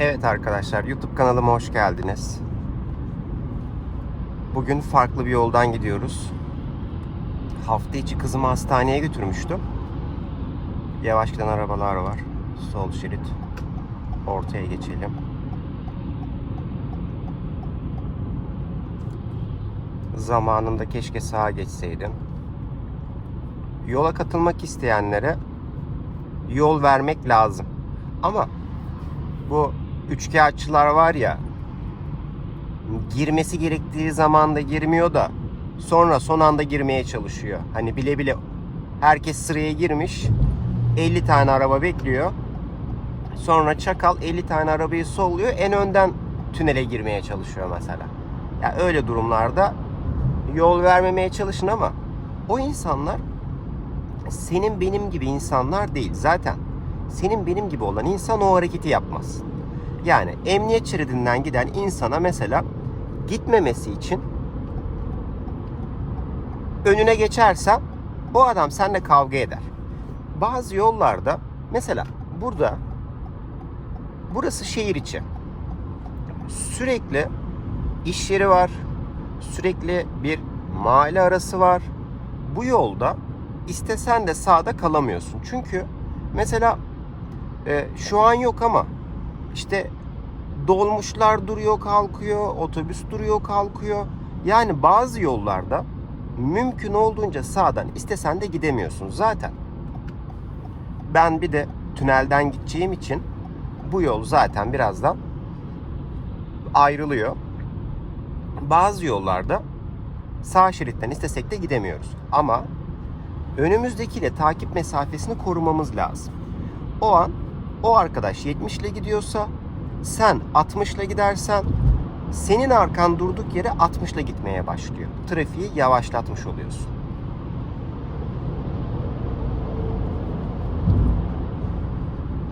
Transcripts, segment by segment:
Evet arkadaşlar YouTube kanalıma hoş geldiniz. Bugün farklı bir yoldan gidiyoruz. Hafta içi kızımı hastaneye götürmüştüm. Yavaş giden arabalar var. Sol şerit. Ortaya geçelim. Zamanında keşke sağa geçseydim. Yola katılmak isteyenlere yol vermek lazım. Ama bu üçkağıtçılar var ya girmesi gerektiği zamanda girmiyor da sonra son anda girmeye çalışıyor. Hani bile bile herkes sıraya girmiş 50 tane araba bekliyor. Sonra çakal 50 tane arabayı solluyor en önden tünele girmeye çalışıyor mesela. Ya öyle durumlarda yol vermemeye çalışın ama o insanlar senin benim gibi insanlar değil. Zaten senin benim gibi olan insan o hareketi yapmaz. Yani emniyet şeridinden giden insana mesela gitmemesi için önüne geçersen o adam seninle kavga eder. Bazı yollarda mesela burada burası şehir içi. Sürekli iş yeri var. Sürekli bir mahalle arası var. Bu yolda istesen de sağda kalamıyorsun. Çünkü mesela e, şu an yok ama işte dolmuşlar duruyor kalkıyor, otobüs duruyor kalkıyor. Yani bazı yollarda mümkün olduğunca sağdan istesen de gidemiyorsun zaten. Ben bir de tünelden gideceğim için bu yol zaten birazdan ayrılıyor. Bazı yollarda sağ şeritten istesek de gidemiyoruz. Ama önümüzdekiyle takip mesafesini korumamız lazım. O an o arkadaş 70 ile gidiyorsa sen 60 ile gidersen senin arkan durduk yere 60 ile gitmeye başlıyor. Trafiği yavaşlatmış oluyorsun.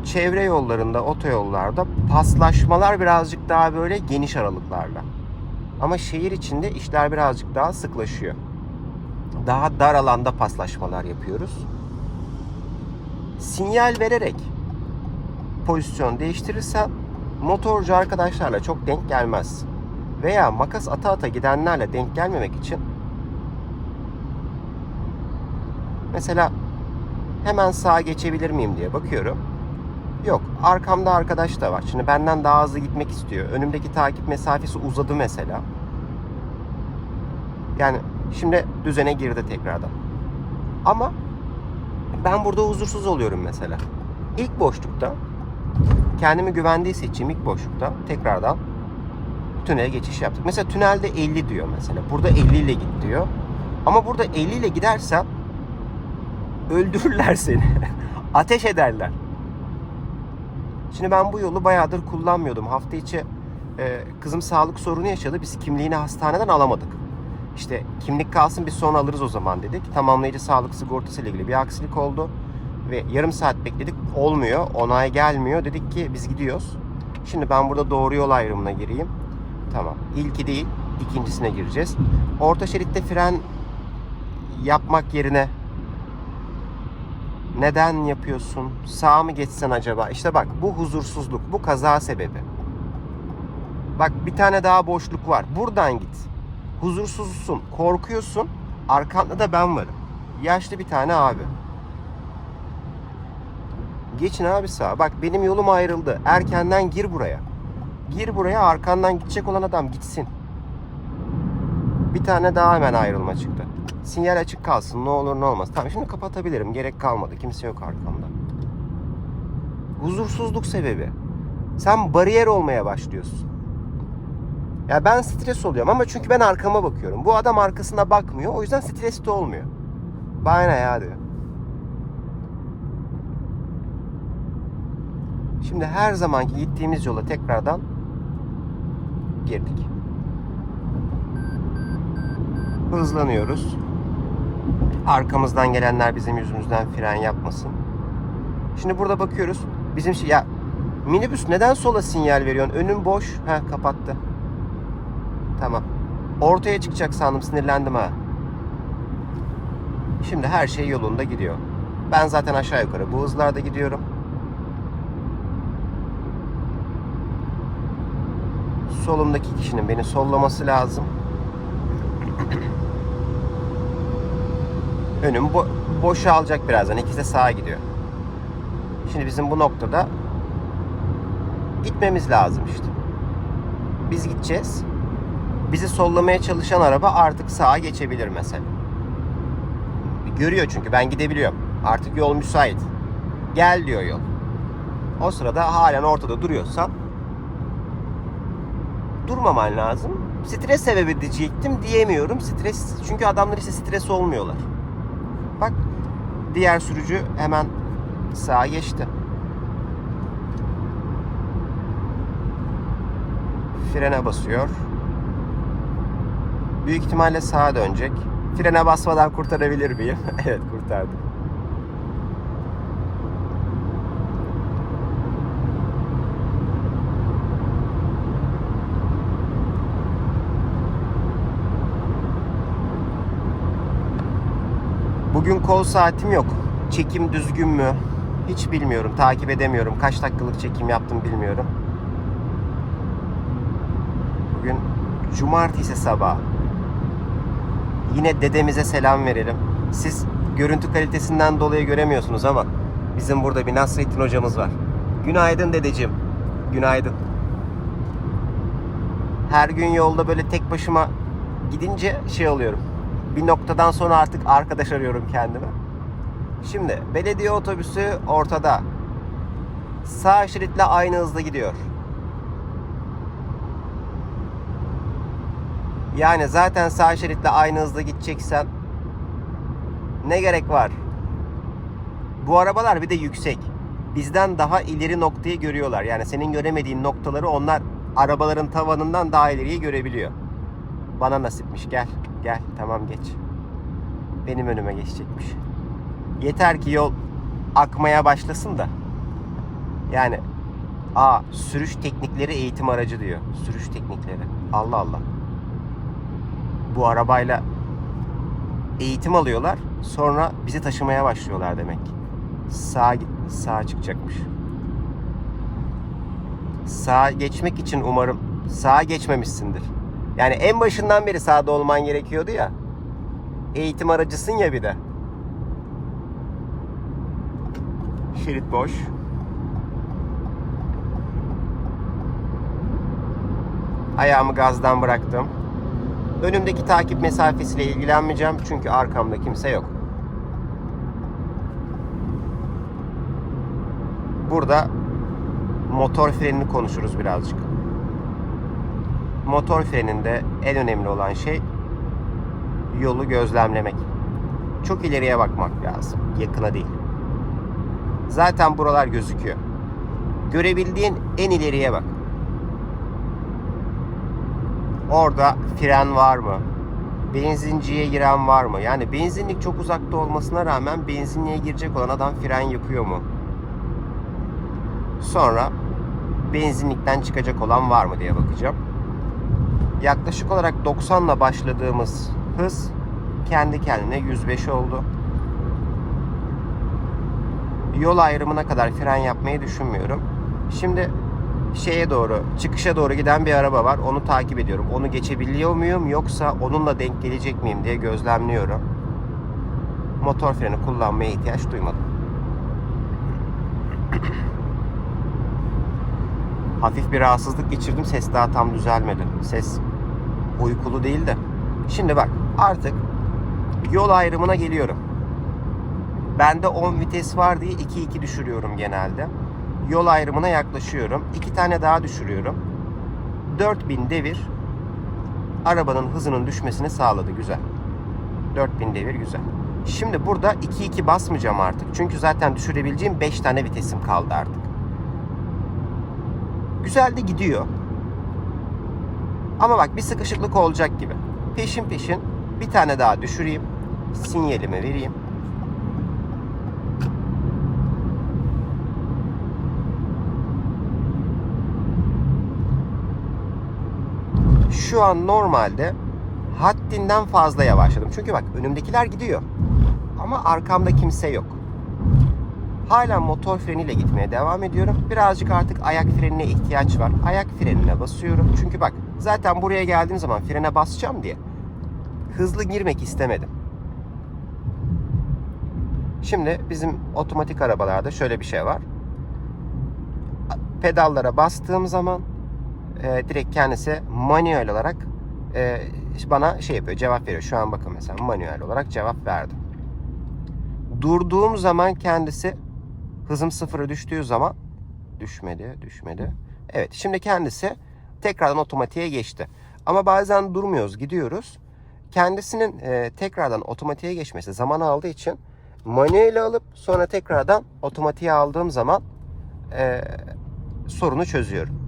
Çevre yollarında, otoyollarda paslaşmalar birazcık daha böyle geniş aralıklarla. Ama şehir içinde işler birazcık daha sıklaşıyor. Daha dar alanda paslaşmalar yapıyoruz. Sinyal vererek pozisyon değiştirirsen motorcu arkadaşlarla çok denk gelmez. Veya makas ata ata gidenlerle denk gelmemek için mesela hemen sağa geçebilir miyim diye bakıyorum. Yok arkamda arkadaş da var. Şimdi benden daha hızlı gitmek istiyor. Önümdeki takip mesafesi uzadı mesela. Yani şimdi düzene girdi tekrardan. Ama ben burada huzursuz oluyorum mesela. İlk boşlukta kendimi güvendiği seçeyim ilk boşlukta tekrardan tünele geçiş yaptık. Mesela tünelde 50 diyor mesela. Burada 50 ile git diyor. Ama burada 50 ile gidersen öldürürler seni. Ateş ederler. Şimdi ben bu yolu bayağıdır kullanmıyordum. Hafta içi e, kızım sağlık sorunu yaşadı. Biz kimliğini hastaneden alamadık. İşte kimlik kalsın biz sonra alırız o zaman dedik. Tamamlayıcı sağlık sigortası ile ilgili bir aksilik oldu. Ve yarım saat bekledik. Olmuyor. Onay gelmiyor. Dedik ki biz gidiyoruz. Şimdi ben burada doğru yol ayrımına gireyim. Tamam. İlki değil. ikincisine gireceğiz. Orta şeritte fren yapmak yerine neden yapıyorsun? Sağa mı geçsen acaba? İşte bak bu huzursuzluk, bu kaza sebebi. Bak bir tane daha boşluk var. Buradan git. Huzursuzsun, korkuyorsun. Arkanda da ben varım. Yaşlı bir tane abi. Geçin abi sağa. Bak benim yolum ayrıldı. Erkenden gir buraya. Gir buraya arkandan gidecek olan adam gitsin. Bir tane daha hemen ayrılma çıktı. Sinyal açık kalsın ne olur ne olmaz. Tamam şimdi kapatabilirim. Gerek kalmadı. Kimse yok arkamda. Huzursuzluk sebebi. Sen bariyer olmaya başlıyorsun. Ya ben stres oluyorum ama çünkü ben arkama bakıyorum. Bu adam arkasına bakmıyor. O yüzden stresli olmuyor. Bana ya diyor. Şimdi her zamanki gittiğimiz yola tekrardan girdik. Hızlanıyoruz. Arkamızdan gelenler bizim yüzümüzden fren yapmasın. Şimdi burada bakıyoruz. Bizim şey ya minibüs neden sola sinyal veriyorsun? Önün boş. Ha kapattı. Tamam. Ortaya çıkacak sandım sinirlendim ha. Şimdi her şey yolunda gidiyor. Ben zaten aşağı yukarı bu hızlarda gidiyorum. Solumdaki kişinin beni sollaması lazım. Önüm bo- boşalacak birazdan. İkisi de sağa gidiyor. Şimdi bizim bu noktada gitmemiz lazım işte. Biz gideceğiz. Bizi sollamaya çalışan araba artık sağa geçebilir mesela. Görüyor çünkü ben gidebiliyorum. Artık yol müsait. Gel diyor yol. O sırada halen ortada duruyorsan durmaman lazım. Stres sebebi diyecektim diyemiyorum. Stres çünkü adamlar işte stres olmuyorlar. Bak diğer sürücü hemen sağa geçti. Frene basıyor. Büyük ihtimalle sağa dönecek. Frene basmadan kurtarabilir miyim? evet kurtardım. Bugün kol saatim yok. Çekim düzgün mü? Hiç bilmiyorum. Takip edemiyorum. Kaç dakikalık çekim yaptım bilmiyorum. Bugün cumartesi sabahı. Yine dedemize selam verelim. Siz görüntü kalitesinden dolayı göremiyorsunuz ama bizim burada bir Nasrettin hocamız var. Günaydın dedeciğim. Günaydın. Her gün yolda böyle tek başıma gidince şey oluyorum. Bir noktadan sonra artık arkadaş arıyorum kendime. Şimdi belediye otobüsü ortada. Sağ şeritle aynı hızda gidiyor. Yani zaten sağ şeritle aynı hızda gideceksen ne gerek var? Bu arabalar bir de yüksek. Bizden daha ileri noktayı görüyorlar. Yani senin göremediğin noktaları onlar arabaların tavanından daha ileriyi görebiliyor. Bana nasipmiş gel. Gel tamam geç. Benim önüme geçecekmiş. Yeter ki yol akmaya başlasın da. Yani a sürüş teknikleri eğitim aracı diyor. Sürüş teknikleri. Allah Allah. Bu arabayla eğitim alıyorlar. Sonra bizi taşımaya başlıyorlar demek. Sağa git, sağa çıkacakmış. Sağa geçmek için umarım sağa geçmemişsindir. Yani en başından beri sağda olman gerekiyordu ya. Eğitim aracısın ya bir de. Şerit boş. Ayağımı gazdan bıraktım. Önümdeki takip mesafesiyle ilgilenmeyeceğim çünkü arkamda kimse yok. Burada motor frenini konuşuruz birazcık. Motor freninde en önemli olan şey yolu gözlemlemek. Çok ileriye bakmak lazım, yakına değil. Zaten buralar gözüküyor. Görebildiğin en ileriye bak. Orada fren var mı? Benzinciye giren var mı? Yani benzinlik çok uzakta olmasına rağmen benzinliğe girecek olan adam fren yapıyor mu? Sonra benzinlikten çıkacak olan var mı diye bakacağım. Yaklaşık olarak 90 ile başladığımız hız kendi kendine 105 oldu. Yol ayrımına kadar fren yapmayı düşünmüyorum. Şimdi şeye doğru, çıkışa doğru giden bir araba var. Onu takip ediyorum. Onu geçebiliyor muyum yoksa onunla denk gelecek miyim diye gözlemliyorum. Motor freni kullanmaya ihtiyaç duymadım. Hafif bir rahatsızlık geçirdim. Ses daha tam düzelmedi. Ses uykulu değil de. Şimdi bak artık yol ayrımına geliyorum. Bende 10 vites var diye 2-2 düşürüyorum genelde. Yol ayrımına yaklaşıyorum. 2 tane daha düşürüyorum. 4000 devir arabanın hızının düşmesini sağladı. Güzel. 4000 devir güzel. Şimdi burada 2-2 basmayacağım artık. Çünkü zaten düşürebileceğim 5 tane vitesim kaldı artık. Güzel de gidiyor. Ama bak bir sıkışıklık olacak gibi. Peşin peşin bir tane daha düşüreyim. Sinyalimi vereyim. Şu an normalde haddinden fazla yavaşladım. Çünkü bak önümdekiler gidiyor. Ama arkamda kimse yok. Hala motor freniyle gitmeye devam ediyorum. Birazcık artık ayak frenine ihtiyaç var. Ayak frenine basıyorum. Çünkü bak Zaten buraya geldiğim zaman frene basacağım diye hızlı girmek istemedim. Şimdi bizim otomatik arabalarda şöyle bir şey var. Pedallara bastığım zaman e, direkt kendisi manuel olarak e, bana şey yapıyor, cevap veriyor. Şu an bakın mesela manuel olarak cevap verdim. Durduğum zaman kendisi hızım sıfıra düştüğü zaman düşmedi, düşmedi. Evet, şimdi kendisi tekrardan otomatiğe geçti. Ama bazen durmuyoruz, gidiyoruz. Kendisinin e, tekrardan otomatiğe geçmesi zaman aldığı için manuel alıp sonra tekrardan otomatiğe aldığım zaman e, sorunu çözüyorum.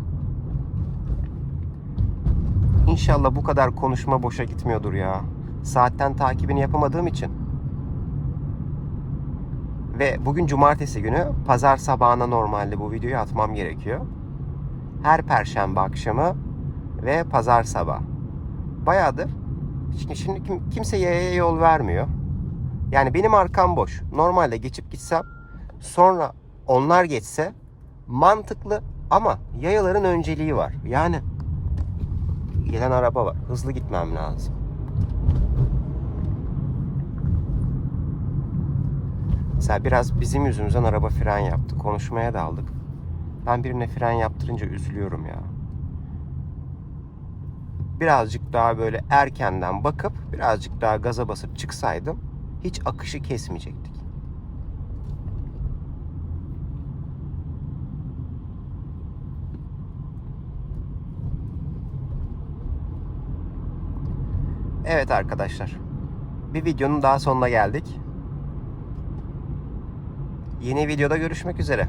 İnşallah bu kadar konuşma boşa gitmiyordur ya. Saatten takibini yapamadığım için. Ve bugün cumartesi günü pazar sabahına normalde bu videoyu atmam gerekiyor. Her perşembe akşamı ve pazar sabah. Bayağıdır. Şimdi, şimdi kim, kimse yaya yol vermiyor. Yani benim arkam boş. Normalde geçip gitsem sonra onlar geçse mantıklı ama yayaların önceliği var. Yani gelen araba var. Hızlı gitmem lazım. Mesela biraz bizim yüzümüzden araba fren yaptı. Konuşmaya daldık. Ben birine fren yaptırınca üzülüyorum ya. Birazcık daha böyle erkenden bakıp birazcık daha gaza basıp çıksaydım hiç akışı kesmeyecektik. Evet arkadaşlar. Bir videonun daha sonuna geldik. Yeni videoda görüşmek üzere.